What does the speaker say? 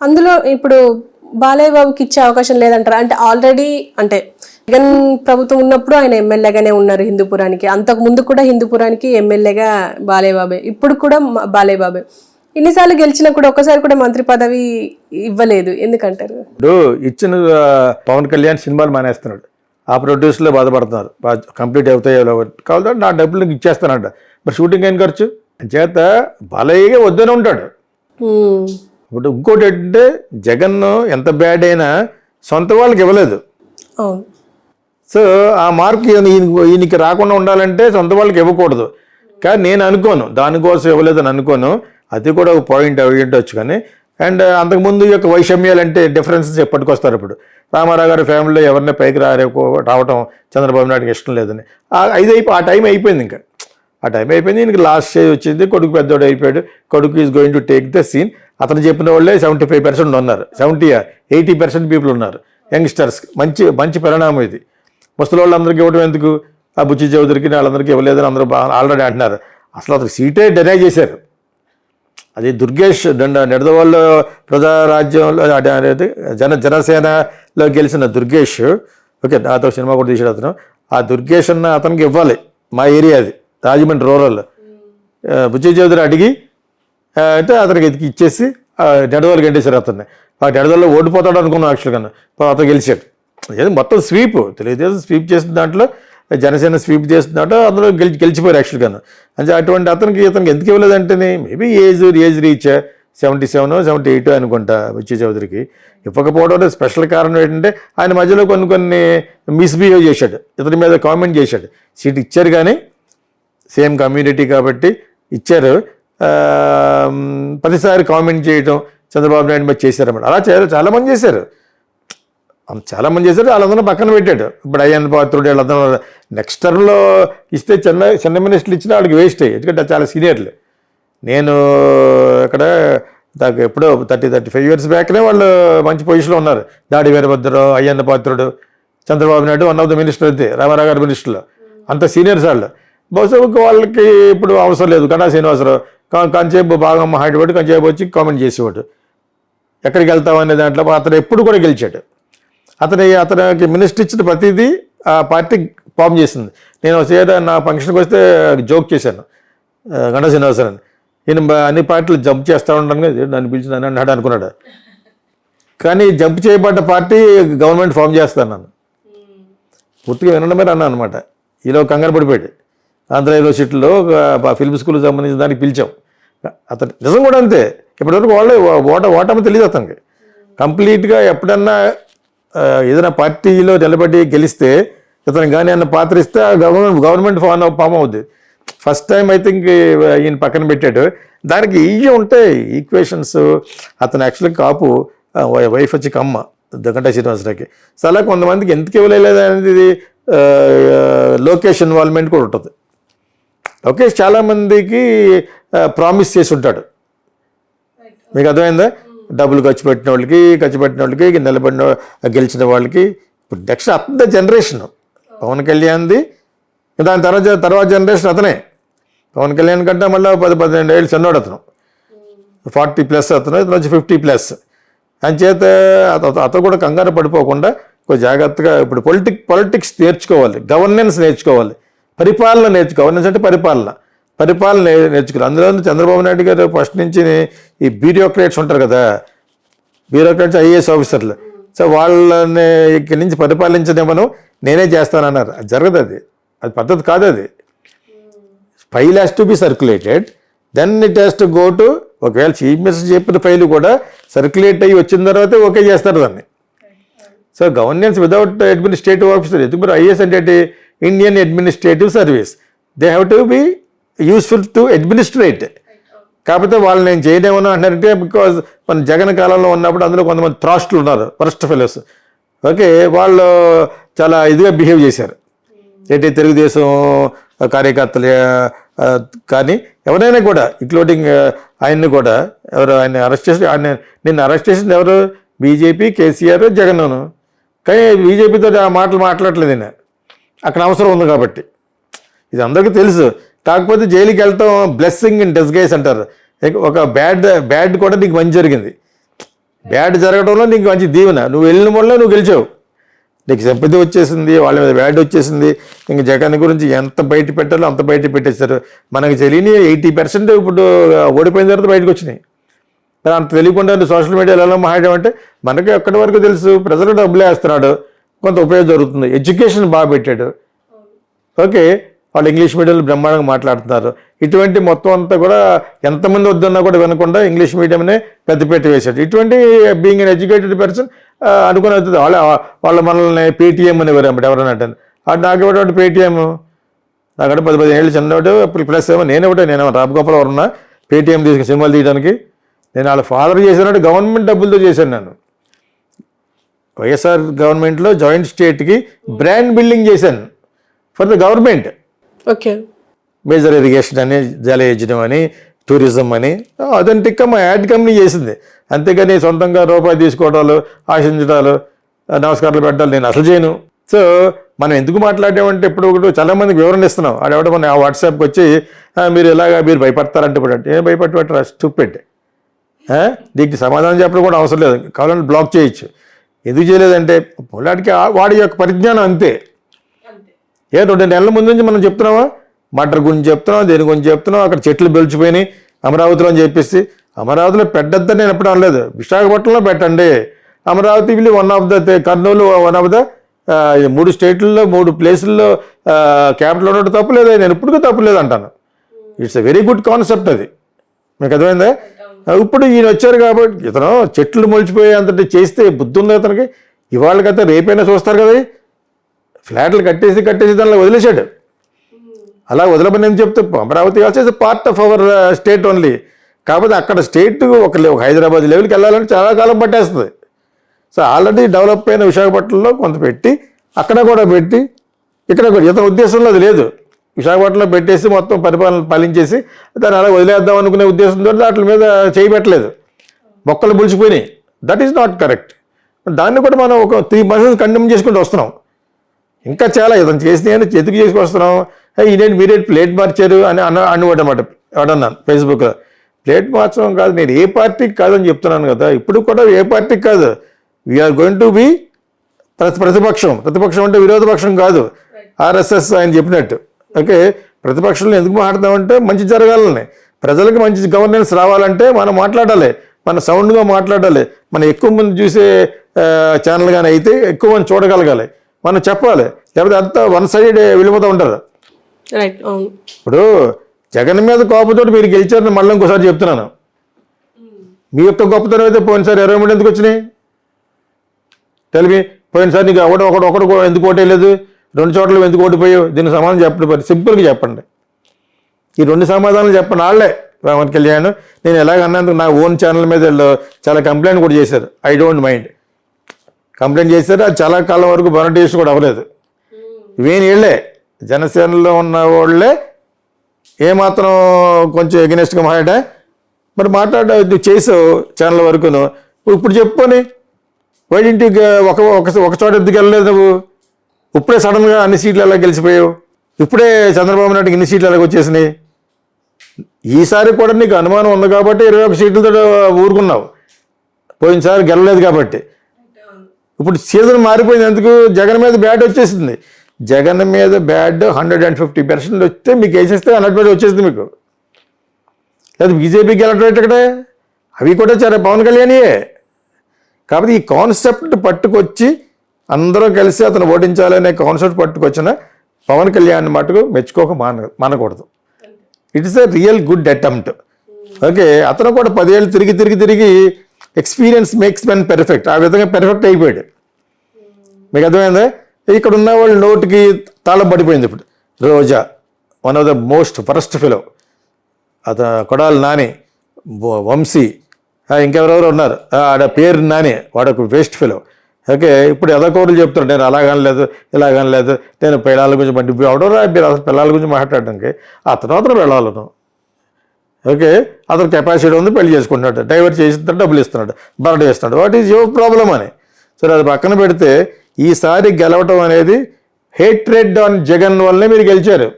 అందులో ఇప్పుడు బాలయ్య బాబుకి ఇచ్చే అవకాశం లేదంటారా? అంటే ఆల్రెడీ అంటే జగన్ ప్రభుత్వం ఉన్నప్పుడు ఆయన ఎమ్మెల్యేగానే ఉన్నారు హిందూపురానికి అంతకు ముందు కూడా హిందూపురానికి ఎమ్మెల్యేగా బాలయ్య బాబే. ఇప్పుడు కూడా బాలయ్య బాబే. ఇన్నిసార్లు గెలిచినా కూడా ఒకసారి కూడా మంత్రి పదవి ఇవ్వలేదు. ఎందుకంటారు? ఇప్పుడు ఇచ్చిన పవన్ కళ్యాణ్ సినిమాలు మానేస్తున్నాడు. ఆ ప్రొడ్యూసర్లో బాధపడుతున్నారు. కంప్లీట్ అవుతాయో. కావాలంటే నా డబ్బులు నీకు ఇచ్చేస్తానంట. మరి షూటింగ్ అయిన ఖర్చు? చేత బాలయ్యగా వద్దనే ఉంటాడు. ఇప్పుడు ఇంకోటి ఏంటంటే జగన్ ఎంత బ్యాడ్ అయినా సొంత వాళ్ళకి ఇవ్వలేదు. సో ఆ మార్క్ ఈయన- ఈయనకి రాకుండా ఉండాలంటే సొంత వాళ్ళకి ఇవ్వకూడదు. కానీ నేను అనుకోను దానికోసం ఇవ్వలేదని అనుకోను. అది కూడా ఒక పాయింట్ అవి ఉండొచ్చు కానీ. అండ్ అంతకుముందు యొక్క వైషమ్యాలు అంటే డిఫరెన్సెస్ ఎప్పటికొస్తారు ఇప్పుడు. రామారావు గారి ఫ్యామిలీలో ఎవరిని పైకి రారే రావటం చంద్రబాబు నాయుడుకి ఇష్టం లేదని. ఆ ఐదు అయిపో ఆ టైం అయిపోయింది ఇంకా. ఆ టైం అయిపోయింది ఈయనకి లాస్ట్ స్టేజ్ వచ్చింది. కొడుకు పెద్దోడు అయిపోయాడు. కొడుకు is going to take the scene అతను చెప్పిన వాళ్ళే సెవెంటీ ఫైవ్ పర్సెంట్ ఉన్నారు. సెవెంటీ ఎయిటీ పర్సెంట్ పీపుల్ ఉన్నారు. యంగ్స్టర్స్ మంచి మంచి పరిణామం ఇది. ముసలి వాళ్ళందరికీ ఇవ్వడం ఎందుకు? ఆ బుచ్చి చౌదరికి వాళ్ళందరికీ ఇవ్వలేదని అందరూ ఆల్రెడీ అంటున్నారు. అసలు అతను సీటే డెనై చేశారు. అది దుర్గేష్ నిడదవాళ్ళు ప్రజారాజ్యంలో అనేది జన జనసేనలో గెలిచిన దుర్గేష్ ఓకే నాతో సినిమా కూడా తీసాడు అతను. ఆ దుర్గేష్ అన్న అతనికి ఇవ్వాలి. మా ఏరియా అది రాజమండ్రి రూరల్. బుచ్చి చౌదరి అడిగి అయితే అతనికి ఇచ్చేసి నెడదోలు గంటేశారు అతన్ని. ఆ నెడదోల్లో ఓడిపోతాడు అనుకున్నాం యాక్చువల్గా అతను గెలిచాడు. ఏదో మొత్తం స్వీప్ తెలుగుదేశం స్వీప్ చేసిన దాంట్లో జనసేన స్వీప్ చేసిన దాంట్లో అందులో గెలిచి గెలిచిపోయారు యాక్చువల్గా అంటే అటువంటి అతనికి ఇతనికి ఎందుకు ఇవ్వలేదంటేనే maybe age age reach seventy seven seventy eight అనుకుంటా బుచ్చి చౌదరికి. ఇవ్వకపోవడం స్పెషల్ కారణం ఏంటంటే ఆయన మధ్యలో కొన్ని కొన్ని మిస్బిహేవ్ చేశాడు. ఇతని మీద కామెంట్ చేశాడు. సీట్ ఇచ్చారు కానీ సేమ్ కమ్యూనిటీ కాబట్టి ఇచ్చారు. ప్రతిసారి కామెంట్ చేయటం చంద్రబాబు నాయుడు మీద చేశారన్నమాట. అలా చేయాలి చాలామంది చేశారు. చాలామంది చేశారు వాళ్ళందరూ పక్కన పెట్టాడు. ఇప్పుడు అయ్యన్న పాత్రుడు వీళ్ళందరూ నెక్స్ట్ టర్మ్లో ఇస్తే చిన్న చిన్న మినిస్టర్లు ఇచ్చినా వాడికి వేస్ట్ ఎందుకంటే చాలా సీనియర్లు నేను ఇక్కడ నాకు ఎప్పుడో థర్టీ థర్టీ ఫైవ్ ఇయర్స్ బ్యాక్నే వాళ్ళు మంచి పొజిషన్లో ఉన్నారు. Dadi Veerabhadrarao Ayyanna Patrudu Chandrababu Naidu one of the minister అయితే రామారావు గారి మినిస్టర్లు అంత సీనియర్స్ వాళ్ళు. బహుశా వాళ్ళకి ఇప్పుడు అవసరం లేదు. కన్నా శ్రీనివాసరావు కంచేపు బాగా హైదరాబాద్ కంచేపు వచ్చి కామెంట్ చేసేవాడు. ఎక్కడికి వెళ్తావు అనే దాంట్లో అతను ఎప్పుడు కూడా గెలిచాడు. అతని అతనికి మినిస్టర్ ఇచ్చిన ప్రతిదీ ఆ పార్టీ ఫామ్ చేసింది. నేను ఒకసారి నా ఫంక్షన్కి వస్తే జోక్ చేశాను గంట శ్రీనివాసరావు నేను అన్ని పార్టీలు జంప్ చేస్తూ ఉంటాను కదా నన్ను పిలిచిన అన్నాడు అనుకున్నాడు. కానీ జంప్ చేయబడ్డ పార్టీ గవర్నమెంట్ ఫామ్ చేస్తాను నన్ను. పూర్తిగా వినడమే అన్నా అనమాట ఈలో కంగారు పడిపోయాడు. ఆంధ్ర యూనివర్సిటీలో ఒక ఫిల్మ్ స్కూల్కి సంబంధించిన దానికి పిలిచాం. అతను నిజం కూడా అంతే. ఇప్పటివరకు వాళ్ళే ఓట ఓటమి తెలియదు అతనికి. కంప్లీట్గా ఎప్పుడన్నా ఏదైనా పార్టీలో నిలబడి గెలిస్తే ఇతను కానీ అన్న పాత్ర ఇస్తే గవర్నమెంట్ గవర్నమెంట్ ఫామ్ ఫామ్ అవుద్ది. ఫస్ట్ టైం ఐ థింక్ ఈయన పక్కన పెట్టాడు. దానికి ఈజీ ఉంటాయి ఈక్వేషన్స్ అతను యాక్చువల్గా కాపు వై- వైఫ్ వచ్చి కమ్మ దగ్గంటా శ్రీనివాసరావుకి. సో అలా కొంతమందికి ఎందుకు ఇవ్వలేదు అనేది లోకేష్ ఇన్వాల్వ్మెంట్ కూడా ఉంటుంది. లోకేష్ చాలామందికి ప్రామిస్ చేసి ఉంటాడు. మీకు అర్థమైందా? డబ్బులు ఖర్చు పెట్టిన వాళ్ళకి ఖర్చు పెట్టిన వాళ్ళకి నిలబడిన గెలిచిన వాళ్ళకి. ఇప్పుడు నెక్స్ట్ అంత జనరేషన్. పవన్ కళ్యాణ్ది దాని తర్వాత తర్వాత జనరేషన్ అతనే. పవన్ కళ్యాణ్ కంటే మళ్ళీ పది పదిహేను ఏళ్ళు చిన్నోడు అతను. ఫార్టీ ప్లస్ అతను ఇతను వచ్చి ఫిఫ్టీ ప్లస్. అని చేత అతను కూడా కంగారు పడిపోకుండా కొంచెం జాగ్రత్తగా ఇప్పుడు పొలిటిక్ పొలిటిక్స్ నేర్చుకోవాలి. గవర్నెన్స్ నేర్చుకోవాలి. పరిపాలన నేర్చు గవర్నెన్స్ అంటే పరిపాలన. పరిపాలన నేర్చుకుని అందులో చంద్రబాబు నాయుడు గారు ఫస్ట్ నుంచి ఈ బ్యూరోక్రేట్స్ ఉంటారు కదా బ్యూరోక్రాట్స్ ఐఏఎస్ ఆఫీసర్లు. సో వాళ్ళని ఇక్కడి నుంచి పరిపాలించనివ్వను నేనే చేస్తానన్నారు. అది జరగదు అది. అది పద్ధతి కాదు అది. File has to be circulated then it has to go to ఒకవేళ చీఫ్ మినిస్టర్ చెప్పిన ఫైల్ కూడా సర్క్యులేట్ అయ్యి వచ్చిన తర్వాతే ఓకే చేస్తారు దాన్ని. So governance without administrative officer ఎందుకు మరి ఐఏఎస్ అంటే Indian administrative service they have to be useful to administrate కాకపోతే వాళ్ళు నేను చేయలేమన్నా అంటారంటే బికాజ్ మన జగన్ కాలంలో ఉన్నప్పుడు అందులో కొంతమంది త్రాస్టులు ఉన్నారు వరస్ట్ ఫెలోస్ ఓకే వాళ్ళు చాలా ఇదిగా బిహేవ్ చేశారు. ఏంటి తెలుగుదేశం కార్యకర్తలు కానీ ఎవరైనా కూడా ఇంక్లూడింగ్ ఆయన్ని కూడా ఎవరు ఆయన అరెస్ట్ చేసి ఆయన నిన్ను అరెస్ట్ చేసింది ఎవరు? బీజేపీ కేసీఆర్ జగన్ కానీ బీజేపీతో ఆ మాటలు మాట్లాడలేదు నేను అక్కడ అవసరం ఉంది కాబట్టి. ఇది అందరికీ తెలుసు. కాకపోతే జైలుకి వెళ్తాం బ్లెస్సింగ్ ఇన్ డిస్గైస్ అంటారు. ఒక బ్యాడ్ బ్యాడ్ కూడా నీకు మంచి జరిగింది. బ్యాడ్ జరగడంలో నీకు మంచి దీవెన. నువ్వు వెళ్ళిన వల్ల నువ్వు గెలిచావు. నీకు సింపతి వచ్చేసింది వాళ్ళ మీద బ్యాడ్ వచ్చేసింది. ఇంక జగన్ గురించి ఎంత బయట పెట్టాలో అంత బయట పెట్టేశారు. మనకు తెలియని ఎయిటీ పర్సెంట్ ఇప్పుడు ఓడిపోయిన తర్వాత బయటకు వచ్చినాయి. మరి అంత తెలియకుండా సోషల్ మీడియాలో ఎలా మాట్లాడడం అంటే మనకి ఎక్కడి వరకు తెలుసు ప్రజలు డబ్బులు వేస్తున్నాడు కొంత ఉపయోగం జరుగుతుంది ఎడ్యుకేషన్ బాగా పెట్టాడు. ఓకే వాళ్ళు ఇంగ్లీష్ మీడియంలో బ్రహ్మాండంగా మాట్లాడుతున్నారు. ఇటువంటి మొత్తం అంతా కూడా ఎంతమంది వద్దన్నా కూడా వినకుండా ఇంగ్లీష్ మీడియంనే పెద్దపీట వేశాడు. ఇటువంటి బీయింగ్ అన్ ఎడ్యుకేటెడ్ పర్సన్ అనుకుని అవుతుంది వాళ్ళ వాళ్ళ మనల్ని పేటీఎం అని అన్నమాట ఎవరైనా అంటే అది నాకు ఇవ్వడం పేటీఎం నాకంటే పది పదిహేను ఏళ్ళు చిన్నవాడు ప్లస్ ఏమో నేను ఒకటే నేను రామ్ గోపాల్ ఎవరున్నా పేటీఎం తీసుకుని సినిమాలు తీయడానికి నేను వాళ్ళ ఫాదర్ చేసినట్టు గవర్నమెంట్ డబ్బులతో చేశాను నేను వైఎస్ఆర్ గవర్నమెంట్లో జాయింట్ స్టేట్కి బ్రాండ్ బిల్డింగ్ చేశాను. For the government okay major irrigation అని జల యోజనం అని టూరిజం అని అథెంటిక్గా మా యాడ్ కంపెనీ చేసింది. అంతేగాని సొంతంగా రూపాయి తీసుకోవడాలు ఆశించడాలు నమస్కారాలు పెట్టాలి నేను అసలు చేయను. సో మనం ఎందుకు మాట్లాడామంటే ఇప్పుడు ఒకటి చాలా మందికి వివరణ ఇస్తున్నాం. ఆడెవడ మన ఆ వాట్సాప్కి వచ్చి "ఆ, మీరు ఎలాగా మీరు భయపడతారంటే ఇప్పుడు అంటే ఏం భయపడటరా స్టూపెడ్ దీనికి సమాధానం చెప్పడం కూడా అవసరం లేదు. కావాలంటే బ్లాక్ చేయొచ్చు. ఎందుకు చేయలేదంటే పొలాడికి ఆ- వాడి యొక్క పరిజ్ఞానం అంతే. ఏ రెండు నెలల ముందు నుంచి మనం చెప్తున్నావా మటర్ గురించి చెప్తున్నాం దేని గురించి చెప్తున్నాం అక్కడ చెట్లు బెలిచిపోయినాయి అమరావతిలో అని చెప్పేసి. అమరావతిలో పెట్టద్దని నేను ఎప్పుడు అనలేదు. విశాఖపట్నంలో పెట్టండి. Amaravati will one of the Kurnool one of the మూడు స్టేట్లలో మూడు ప్లేసుల్లో క్యాపిటల్ ఉండడం తప్పులేదు నేను ఎప్పటికీ తప్పులేదు అంటాను it's a very good concept అది. మీకు అర్థమైందా? ఇప్పుడు ఈయన వచ్చారు కాబట్టి ఇతను చెట్లు మొలిచిపోయే అంతటి చేస్తే బుద్ధి ఉంది అతనికి. ఇవాళకైతే రేపైనా చూస్తారు కదా ఫ్లాట్లు కట్టేసి కట్టేసి దానిలో వదిలేశాడు. అలా వదలమని ఏం చెప్తే Amaravati also part of our state only కాకపోతే అక్కడ స్టేట్ ఒక ఒక హైదరాబాద్ లెవెల్కి వెళ్ళాలంటే చాలా కాలం పట్టేస్తుంది. సో ఆల్రెడీ డెవలప్ అయిన విశాఖపట్నంలో కొంత పెట్టి అక్కడ కూడా పెట్టి ఇక్కడ కూడా. ఇతని ఉద్దేశంలో అది లేదు. విశాఖపట్నంలో పెట్టేసి మొత్తం పరిపాలన పాలించేసి దాన్ని అలా వదిలేద్దాం అనుకునే ఉద్దేశంతో వాటి మీద చేయబెట్టలేదు. మొక్కలు పులిచిపోయినాయి దట్ ఈస్ నాట్ కరెక్ట్ దాన్ని కూడా మనం ఒక త్రీ మంత్స్ కండెమ్ చేసుకుంటూ వస్తున్నాం. ఇంకా చాలా ఇతను చేసిన ఎందుకు చేసుకొస్తున్నాం. ఈడేంటి మీరేంటి ప్లేట్ మార్చారు అని అన్న అనుకోవడం అనమాట ఎవడన్నాను ఫేస్బుక్లో ప్లేట్ మార్చడం కాదు నేను ఏ పార్టీకి కాదని చెప్తున్నాను కదా. ఇప్పుడు కూడా ఏ పార్టీకి కాదు. వీఆర్ గోయింగ్ టు బి ప్రతి ప్రతిపక్షం. ప్రతిపక్షం అంటే విరోధ పక్షం కాదు ఆర్ఎస్ఎస్ ఆయన చెప్పినట్టు. ఓకే ప్రతిపక్షంలో ఎందుకు మాట్లాడతామంటే మంచి జరగాలని. ప్రజలకు మంచి గవర్నెన్స్ రావాలంటే మనం మాట్లాడాలి. మన సౌండ్గా మాట్లాడాలి. మనం ఎక్కువ మంది చూసే ఛానల్ కానీ అయితే ఎక్కువ మంది చూడగలగాలి. మనం చెప్పాలి. లేకపోతే అంతా వన్ సైడ్ వెళ్ళిపోతూ ఉంటారు. ఇప్పుడు జగన్ మీద కోపంతో మీరు గెలిచారని మళ్ళీ ఇంకోసారి చెప్తున్నాను. మీ యొక్క గొప్పతనం అయితే పోయినసారి ఇరవై మూడు ఎందుకు వచ్చినాయి? తెలివి పోయినసారి నీకు ఒకటి ఒకటి ఒకటి ఎందుకు ఓటేయలేదు? రెండు చోట్ల ఎందుకు ఓడిపోయావు? దీనికి సమాధానం చెప్పండి సింపుల్గా చెప్పండి. ఈ రెండు సమాధానాలు చెప్పండి వాళ్ళే పవన్ కళ్యాణ్. నేను ఎలాగ అన్నందుకు నా ఓన్ ఛానల్ మీద చాలా కంప్లైంట్ కూడా చేశారు. ఐ డోంట్ మైండ్ కంప్లైంట్ చేశారు. అది చాలా కాలం వరకు మొనటేషన్ కూడా అవ్వలేదు. వీని వీళ్ళే? జనసేనలో ఉన్న వాళ్ళే ఏమాత్రం కొంచెం ఎగనెస్ట్గా మాట్లాడా? మరి మాట్లాడ నువ్వు చేసావు ఛానల్ వరకును. ఇప్పుడు చెప్పుకొని వైడింటి ఒక ఒక ఒక చోట ఎందుకు వెళ్ళలేదు నువ్వు? ఇప్పుడే సడన్గా అన్ని సీట్లు గెలిచిపోయావు. ఇప్పుడే చంద్రబాబు నాయుడుకి ఇన్ని సీట్లు వచ్చేసినాయి. ఈసారి కూడా నీకు అనుమానం ఉంది కాబట్టి ఇరవై ఒక సీట్లతో ఊరుకున్నావు. పోయినసారి గెలలేదు కాబట్టి. ఇప్పుడు సీజన్ మారిపోయింది ఎందుకు? జగన్ మీద బ్యాడ్ వచ్చేసింది. జగన్ మీద bad hundred and fifty percent వస్తే మీకు వేసేస్తే హండ్రెడ్ పర్సెంట్ వచ్చేసింది మీకు. లేదు బీజేపీకి వెళ్ళటం ఇక్కడే. అవి కూడా చాలా పవన్ కళ్యాణ్యే. కాబట్టి ఈ కాన్సెప్ట్ పట్టుకొచ్చి అందరూ కలిసి అతను ఓడించాలనే కాన్సెప్ట్ పట్టుకొచ్చిన పవన్ కళ్యాణ్ మటుకు మెచ్చుకోక మాన మానకూడదు. It is a real good attempt okay అతను కూడా పదేళ్ళు తిరిగి తిరిగి తిరిగి ఎక్స్పీరియన్స్ మేక్స్ మెన్ పెర్ఫెక్ట్ ఆ విధంగా పెర్ఫెక్ట్ అయిపోయాడు. మీకు అర్థమైందా? ఇక్కడ ఉన్న వాళ్ళు నోటికి తాళం పడిపోయింది ఇప్పుడు. Roja one of the most first fellow అతను కొడాలి నాని వంశీ ఇంకెవరెవరు ఉన్నారు. ఆడ పేరు నాని వాడొక వేస్ట్ ఫిలో ఓకే ఇప్పుడు ఎదకోరులు చెప్తున్నాడు నేను అలాగనలేదు ఇలాగనలేదు నేను పిల్లల గురించి మండి ఎవడో మీరు అసలు పిల్లల గురించి మాట్లాడడానికి అతను అతను వెళ్ళాలను. ఓకే అతను కెపాసిటీ ఉంది పెళ్ళి చేసుకుంటున్నాడు డైవర్ట్ చేసిన డబ్బులు ఇస్తున్నాడు బర్డ్ చేస్తున్నాడు వాట్ ఈజ్ యువర్ ప్రాబ్లం అని? సరే అది పక్కన పెడితే ఈసారి గెలవటం అనేది హేట్రెడ్ ఆన్ జగన్ వల్లనే మీరు గెలిచారు.